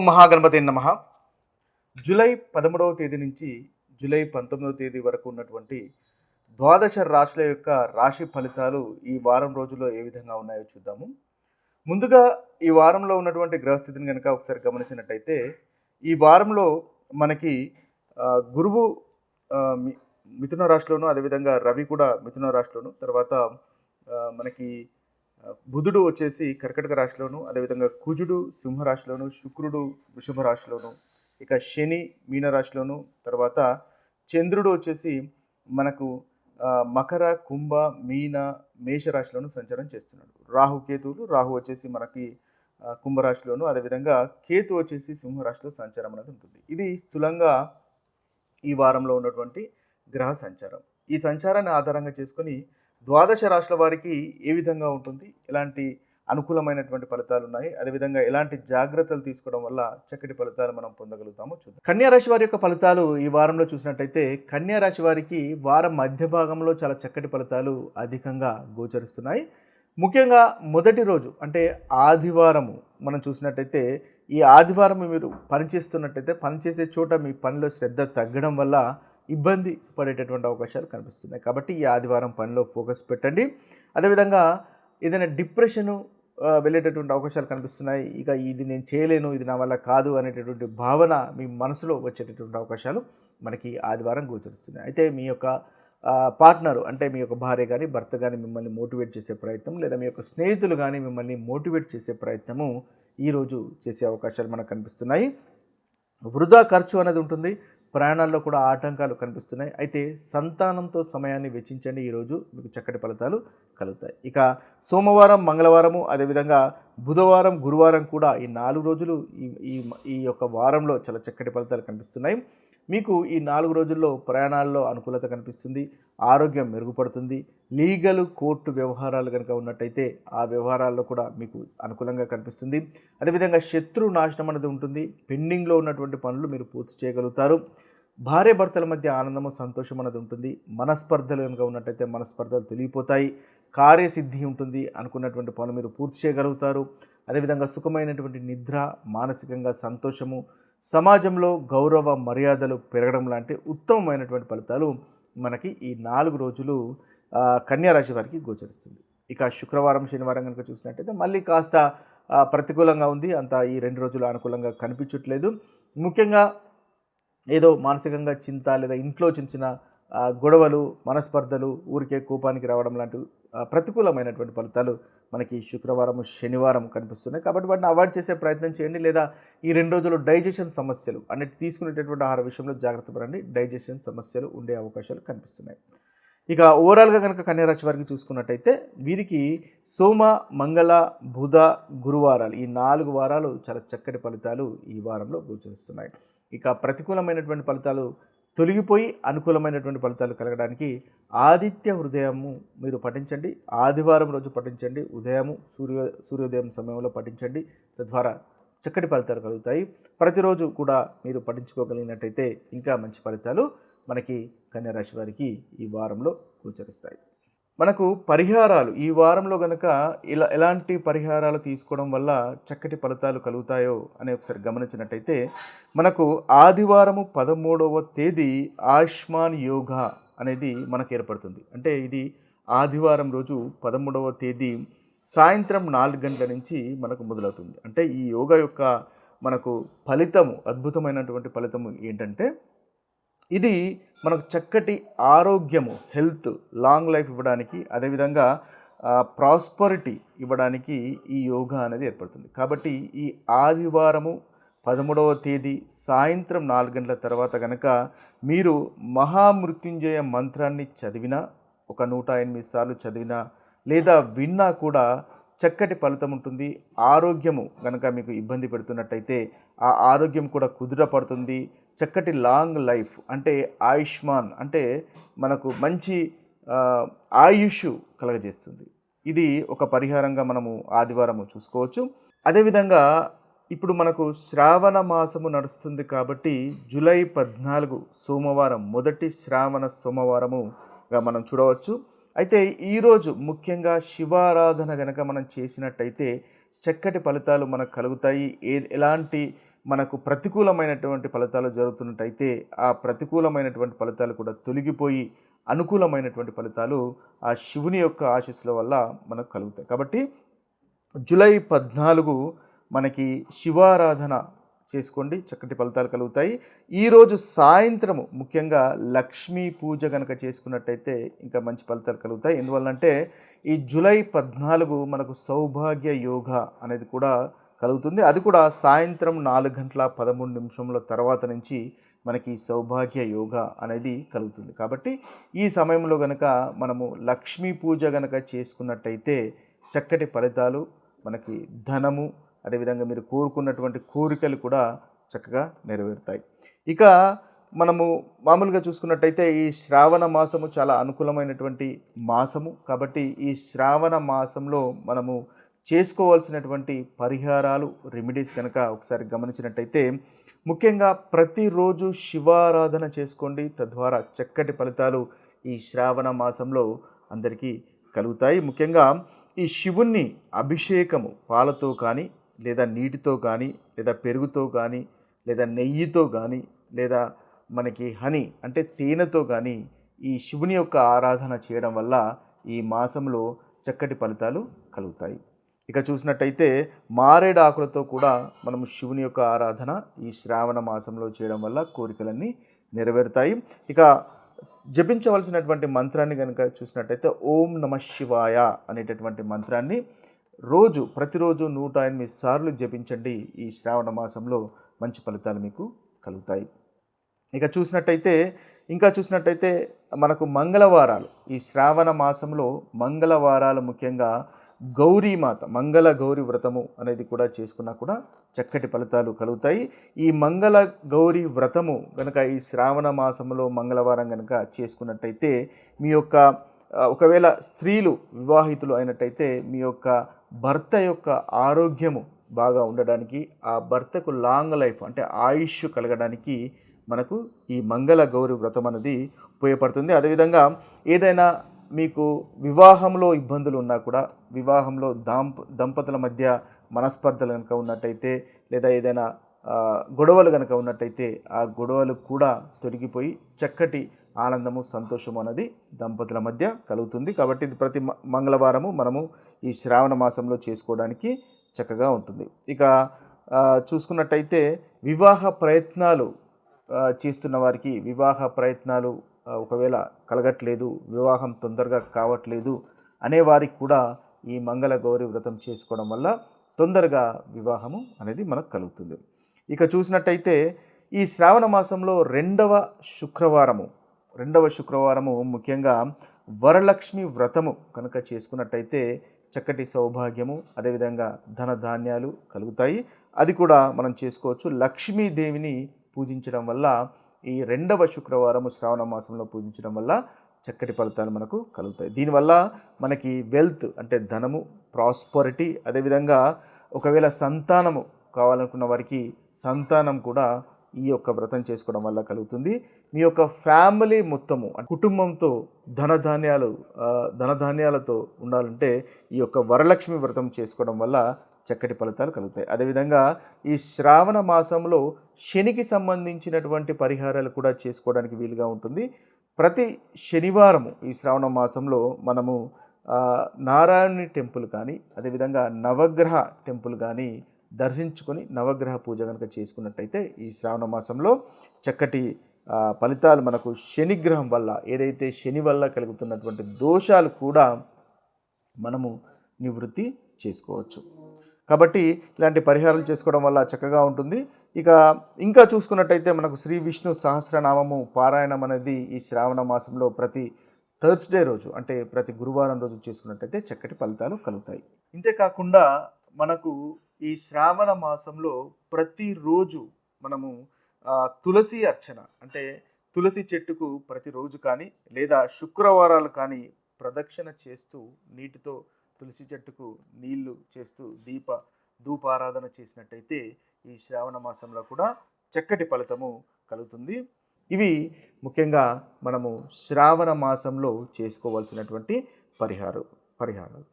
ఓం మహాగణపతి నమ. జూలై పదమూడవ తేదీ నుంచి జూలై పంతొమ్మిదవ తేదీ వరకు ఉన్నటువంటి ద్వాదశ రాశుల యొక్క రాశి ఫలితాలు ఈ వారం రోజుల్లో ఏ విధంగా ఉన్నాయో చూద్దాము. ముందుగా ఈ వారంలో ఉన్నటువంటి గ్రహస్థితిని కనుక ఒకసారి గమనించినట్టయితే ఈ వారంలో మనకి గురువు మి- మిథున రాశిలోను అదేవిధంగా రవి కూడా మిథున రాశిలోను తర్వాత మనకి బుధుడు వచ్చేసి కర్కటక రాశిలోను అదేవిధంగా కుజుడు సింహరాశిలోను శుక్రుడు వృషభ రాశిలోను ఇక శని మీనరాశిలోను తర్వాత చంద్రుడు వచ్చేసి మనకు మకర కుంభ మీన మేషరాశిలోను సంచారం చేస్తున్నాడు. రాహు కేతువులు రాహు వచ్చేసి మనకి కుంభరాశిలోను అదేవిధంగా కేతు వచ్చేసి సింహరాశిలో సంచారం అనేది ఉంటుంది. ఇది స్థూలంగా ఈ వారంలో ఉన్నటువంటి గ్రహ సంచారం. ఈ సంచారాన్ని ఆధారంగా చేసుకొని ద్వాదశ రాశుల వారికి ఏ విధంగా ఉంటుంది? ఎలాంటి అనుకూలమైనటువంటి ఫలితాలు ఉన్నాయి? అదేవిధంగా ఎలాంటి జాగ్రత్తలు తీసుకోవడం వల్ల చక్కటి ఫలితాలు మనం పొందగలుగుతామో చూద్దాం. కన్యా రాశి వారి యొక్క ఫలితాలు ఈ వారంలో చూసినట్టయితే కన్యా రాశి వారికి వారం మధ్య భాగంలో చాలా చక్కటి ఫలితాలు అధికంగా గోచరిస్తున్నాయి. ముఖ్యంగా మొదటి రోజు అంటే ఆదివారము మనం చూసినట్టయితే ఈ ఆదివారం మీరు పనిచేస్తున్నట్టయితే పనిచేసే చోట మీ పనిలో శ్రద్ధ తగ్గడం వల్ల ఇబ్బంది పడేటటువంటి అవకాశాలు కనిపిస్తున్నాయి. కాబట్టి ఈ ఆదివారం పనిలో ఫోకస్ పెట్టండి. అదేవిధంగా ఏదైనా డిప్రెషను వెళ్ళేటటువంటి అవకాశాలు కనిపిస్తున్నాయి. ఇక ఇది నేను చేయలేను ఇది నా వల్ల కాదు అనేటటువంటి భావన మీ మనసులో వచ్చేటటువంటి అవకాశాలు మనకి ఆదివారం గోచరిస్తున్నాయి. అయితే మీ యొక్క పార్ట్నరు అంటే మీ యొక్క భార్య కానీ భర్త కానీ మిమ్మల్ని మోటివేట్ చేసే ప్రయత్నం లేదా మీ యొక్క స్నేహితులు కానీ మిమ్మల్ని మోటివేట్ చేసే ప్రయత్నము ఈరోజు చేసే అవకాశాలు మనకు కనిపిస్తున్నాయి. వృధా ఖర్చు అనేది ఉంటుంది. ప్రయాణాల్లో కూడా ఆటంకాలు కనిపిస్తున్నాయి. అయితే సంతానంతో సమయాన్ని వెచ్చించండి. ఈరోజు మీకు చక్కటి ఫలితాలు కలుగుతాయి. ఇక సోమవారం మంగళవారము అదేవిధంగా బుధవారం గురువారం కూడా ఈ నాలుగు రోజులు ఈ ఈ ఈ యొక్క వారంలో చాలా చక్కటి ఫలితాలు కనిపిస్తున్నాయి. మీకు ఈ నాలుగు రోజుల్లో ప్రయాణాల్లో అనుకూలత కనిపిస్తుంది. ఆరోగ్యం మెరుగుపడుతుంది. లీగల్ కోర్టు వ్యవహారాలు కనుక ఉన్నట్టయితే ఆ వ్యవహారాల్లో కూడా మీకు అనుకూలంగా కనిపిస్తుంది. అదేవిధంగా శత్రు నాశనం అనేది ఉంటుంది. పెండింగ్లో ఉన్నటువంటి పనులు మీరు పూర్తి చేయగలుగుతారు. భార్య భర్తల మధ్య ఆనందము సంతోషం అనేది ఉంటుంది. మనస్పర్ధలు కనుక ఉన్నట్టయితే మనస్పర్ధలు తొలగిపోతాయి. కార్యసిద్ధి ఉంటుంది. అనుకున్నటువంటి పనులు మీరు పూర్తి చేయగలుగుతారు. అదేవిధంగా సుఖమైనటువంటి నిద్ర మానసికంగా సంతోషము సమాజంలో గౌరవ మర్యాదలు పెరగడం లాంటి ఉత్తమమైనటువంటి ఫలితాలు మనకి ఈ నాలుగు రోజులు కన్యారాశి వారికి గోచరిస్తుంది. ఇక శుక్రవారం శనివారం కనుక చూసినట్టయితే మళ్ళీ కాస్త ప్రతికూలంగా ఉంది. అంత ఈ రెండు రోజులు అనుకూలంగా కనిపించట్లేదు. ముఖ్యంగా ఏదో మానసికంగా చింత లేదా ఇంట్లో చిన్న చిన్న గొడవలు మనస్పర్ధలు ఊరికే కోపానికి రావడం లాంటి ప్రతికూలమైనటువంటి ఫలితాలు మనకి శుక్రవారం శనివారం కనిపిస్తున్నాయి. కాబట్టి వాటిని అవాయిడ్ చేసే ప్రయత్నం చేయండి. లేదా ఈ రెండు రోజులు డైజెషన్ సమస్యలు అన్నిటి తీసుకునేటటువంటి ఆహార విషయంలో జాగ్రత్త పడండి. డైజెషన్ సమస్యలు ఉండే అవకాశాలు కనిపిస్తున్నాయి. ఇక ఓవరాల్గా కనుక కన్యారాశి వారికి చూసుకున్నట్టయితే వీరికి సోమ మంగళ బుధ గురువారాలు ఈ నాలుగు వారాలు చాలా చక్కటి ఫలితాలు ఈ వారంలో గోచరిస్తున్నాయి. ఇక ప్రతికూలమైనటువంటి ఫలితాలు తొలగిపోయి అనుకూలమైనటువంటి ఫలితాలు కలగడానికి ఆదిత్య హృదయము మీరు పఠించండి. ఆదివారం రోజు పఠించండి. ఉదయము సూర్య సూర్యోదయం సమయంలో పఠించండి. తద్వారా చక్కటి ఫలితాలు కలుగుతాయి. ప్రతిరోజు కూడా మీరు పఠించుకోగలిగినట్టయితే ఇంకా మంచి ఫలితాలు మనకి కన్యారాశి వారికి ఈ వారంలో గోచరిస్తాయి. మనకు పరిహారాలు ఈ వారంలో గనక ఇలా ఎలాంటి పరిహారాలు తీసుకోవడం వల్ల చక్కటి ఫలితాలు కలుగుతాయో అని ఒకసారి గమనించినట్టయితే మనకు ఆదివారము పదమూడవ తేదీ ఆయుష్మాన్ యోగా అనేది మనకు ఏర్పడుతుంది. అంటే ఇది ఆదివారం రోజు పదమూడవ తేదీ సాయంత్రం నాలుగు గంటల నుంచి మనకు మొదలవుతుంది. అంటే ఈ యోగా యొక్క మనకు ఫలితము అద్భుతమైనటువంటి ఫలితము ఏంటంటే ఇది మనకు చక్కటి ఆరోగ్యము హెల్త్ లాంగ్ లైఫ్ ఇవ్వడానికి అదేవిధంగా ప్రాస్పరిటీ ఇవ్వడానికి ఈ యోగా అనేది ఏర్పడుతుంది. కాబట్టి ఈ ఆదివారము పదమూడవ తేదీ సాయంత్రం నాలుగు గంటల తర్వాత కనుక మీరు మహామృత్యుంజయ మంత్రాన్ని చదివినా ఒక నూట ఎనిమిది సార్లు చదివినా లేదా విన్నా కూడా చక్కటి ఫలితం ఉంటుంది. ఆరోగ్యము కనుక మీకు ఇబ్బంది పెడుతున్నట్టయితే ఆ ఆరోగ్యం కూడా కుదురపడుతుంది చక్కటి లాంగ్ లైఫ్ అంటే ఆయుష్మాన్ అంటే మనకు మంచి ఆయుష్ కలగజేస్తుంది. ఇది ఒక పరిహారంగా మనము ఆదివారము చూసుకోవచ్చు. అదేవిధంగా ఇప్పుడు మనకు శ్రావణ మాసము నడుస్తుంది కాబట్టి జూలై పద్నాలుగు సోమవారం మొదటి శ్రావణ సోమవారముగా మనం చూడవచ్చు. అయితే ఈరోజు ముఖ్యంగా శివారాధన గనక మనం చేసినట్టయితే చక్కటి ఫలితాలు మనకు కలుగుతాయి. ఏ ఎలాంటి మనకు ప్రతికూలమైనటువంటి ఫలితాలు జరుగుతున్నట్టయితే ఆ ప్రతికూలమైనటువంటి ఫలితాలు కూడా తొలగిపోయి అనుకూలమైనటువంటి ఫలితాలు ఆ శివుని యొక్క ఆశీస్సుల వల్ల మనకు కలుగుతాయి. కాబట్టి జూలై పద్నాలుగు మనకి శివారాధన చేసుకోండి. చక్కటి ఫలితాలు కలుగుతాయి. ఈరోజు సాయంత్రము ముఖ్యంగా లక్ష్మీ పూజ కనుక చేసుకున్నట్టయితే ఇంకా మంచి ఫలితాలు కలుగుతాయి. ఎందువల్లంటే ఈ జూలై పద్నాలుగు మనకు సౌభాగ్య యోగ అనేది కూడా కలుగుతుంది. అది కూడా సాయంత్రం నాలుగు గంటల పదమూడు నిమిషముల తర్వాత నుంచి మనకి సౌభాగ్య యోగ అనేది కలుగుతుంది. కాబట్టి ఈ సమయంలో గనక మనము లక్ష్మీ పూజ గనక చేసుకున్నట్టయితే చక్కటి ఫలితాలు మనకి ధనము అదేవిధంగా మీరు కోరుకున్నటువంటి కోరికలు కూడా చక్కగా నెరవేరుతాయి. ఇక మనము మామూలుగా చూసుకున్నట్టయితే ఈ శ్రావణ మాసము చాలా అనుకూలమైనటువంటి మాసము. కాబట్టి ఈ శ్రావణ మాసంలో మనము చేసుకోవాల్సినటువంటి పరిహారాలు రెమెడీస్ కనుక ఒకసారి గమనించినట్టయితే ముఖ్యంగా ప్రతిరోజు శివారాధన చేసుకోండి. తద్వారా చక్కటి ఫలితాలు ఈ శ్రావణ మాసంలో అందరికీ కలుగుతాయి. ముఖ్యంగా ఈ శివుణ్ణి అభిషేకము పాలతో కానీ లేదా నీటితో కానీ లేదా పెరుగుతో కానీ లేదా నెయ్యితో కానీ లేదా మనకి హనీ అంటే తేనెతో కానీ ఈ శివుని యొక్క ఆరాధన చేయడం వల్ల ఈ మాసంలో చక్కటి ఫలితాలు కలుగుతాయి. ఇక చూసినట్టయితే మారేడు ఆకులతో కూడా మనం శివుని యొక్క ఆరాధన ఈ శ్రావణ మాసంలో చేయడం వల్ల కోరికలన్నీ నెరవేరుతాయి. ఇక జపించవలసినటువంటి మంత్రాన్ని కనుక చూసినట్టయితే ఓం నమ శివాయ అనేటటువంటి మంత్రాన్ని రోజు ప్రతిరోజు నూట ఎనిమిది సార్లు జపించండి. ఈ శ్రావణ మాసంలో మంచి ఫలితాలు మీకు కలుగుతాయి. ఇక చూసినట్టయితే ఇంకా చూసినట్టయితే మనకు మంగళవారాలు. ఈ శ్రావణ మాసంలో మంగళవారాలు ముఖ్యంగా గౌరీమాత మంగళ గౌరీ వ్రతము అనేది కూడా చేసుకున్నా కూడా చక్కటి ఫలితాలు కలుగుతాయి. ఈ మంగళ గౌరీ వ్రతము కనుక ఈ శ్రావణ మాసంలో మంగళవారం కనుక చేసుకున్నట్టయితే మీ యొక్క ఒకవేళ స్త్రీలు వివాహితులు అయినట్టయితే మీ యొక్క భర్త యొక్క ఆరోగ్యము బాగా ఉండడానికి ఆ భర్తకు లాంగ్ లైఫ్ అంటే ఆయుష్ కలగడానికి మనకు ఈ మంగళ గౌరి వ్రతం అనేది ఉపయోగపడుతుంది. అదేవిధంగా ఏదైనా మీకు వివాహంలో ఇబ్బందులు ఉన్నా కూడా వివాహంలో దాంప దంపతుల మధ్య మనస్పర్ధలు కనుక ఉన్నట్టయితే లేదా ఏదైనా గొడవలు కనుక ఉన్నట్టయితే ఆ గొడవలు కూడా తొలగిపోయి చక్కటి ఆనందము సంతోషము అనేది దంపతుల మధ్య కలుగుతుంది. కాబట్టి ఇది ప్రతి మ- మంగళవారము మనము ఈ శ్రావణ మాసంలో చేసుకోవడానికి చక్కగా ఉంటుంది. ఇక చూసుకున్నట్టయితే వివాహ ప్రయత్నాలు చేస్తున్న వారికి వివాహ ప్రయత్నాలు ఒకవేళ కలగట్లేదు వివాహం తొందరగా కావట్లేదు అనే వారికి కూడా ఈ మంగళ గౌరి వ్రతం చేసుకోవడం వల్ల తొందరగా వివాహము అనేది మనకు కలుగుతుంది. ఇక చూసినట్టయితే ఈ శ్రావణ మాసంలో రెండవ శుక్రవారము రెండవ శుక్రవారము ముఖ్యంగా వరలక్ష్మి వ్రతము కనుక చేసుకున్నట్టయితే చక్కటి సౌభాగ్యము అదేవిధంగా ధనధాన్యాలు కలుగుతాయి. అది కూడా మనం చేసుకోవచ్చు. లక్ష్మీదేవిని పూజించడం వల్ల ఈ రెండవ శుక్రవారము శ్రావణ మాసంలో పూజించడం వల్ల చక్కటి ఫలితాలు మనకు కలుగుతాయి. దీనివల్ల మనకి వెల్త్ అంటే ధనము ప్రాస్పరిటీ అదేవిధంగా ఒకవేళ సంతానము కావాలనుకున్న వారికి సంతానం కూడా ఈ యొక్క వ్రతం చేసుకోవడం వల్ల కలుగుతుంది. మీ యొక్క ఫ్యామిలీ మొత్తము కుటుంబంతో ధనధాన్యాలు ధనధాన్యాలతో ఉండాలంటే ఈ యొక్క వరలక్ష్మి వ్రతం చేసుకోవడం వల్ల చక్కటి ఫలితాలు కలుగుతాయి. అదేవిధంగా ఈ శ్రావణ మాసంలో శనికి సంబంధించినటువంటి పరిహారాలు కూడా చేసుకోవడానికి వీలుగా ఉంటుంది. ప్రతి శనివారము ఈ శ్రావణ మాసంలో మనము నారాయణుని టెంపుల్ కానీ అదేవిధంగా నవగ్రహ టెంపుల్ కానీ దర్శించుకొని నవగ్రహ పూజ కనుక చేసుకున్నట్టయితే ఈ శ్రావణ మాసంలో చక్కటి ఫలితాలు మనకు శనిగ్రహం వల్ల ఏదైతే శని వల్ల కలుగుతున్నటువంటి దోషాలు కూడా మనము నివృత్తి చేసుకోవచ్చు. కాబట్టి ఇలాంటి పరిహారాలు చేసుకోవడం వల్ల చక్కగా ఉంటుంది. ఇక ఇంకా చూసుకున్నట్టయితే మనకు శ్రీ విష్ణు సహస్రనామము పారాయణం అనేది ఈ శ్రావణ మాసంలో ప్రతి థర్స్డే రోజు అంటే ప్రతి గురువారం రోజు చేసుకున్నట్టయితే చక్కటి ఫలితాలు కలుగుతాయి. ఇంతేకాకుండా మనకు ఈ శ్రావణ మాసంలో ప్రతిరోజు మనము తులసి అర్చన. అంటే తులసి చెట్టుకు ప్రతిరోజు కానీ లేదా శుక్రవారాలు కానీ ప్రదక్షిణ చేస్తూ నీటితో తులసి చెట్టుకు నీళ్ళు చేస్తూ దీప ధూపారాధన చేసినట్టయితే ఈ శ్రావణ మాసంలో కూడా చక్కటి ఫలితము కలుగుతుంది. ఇవి ముఖ్యంగా మనము శ్రావణ మాసంలో చేసుకోవాల్సినటువంటి పరిహారం పరిహారాలు.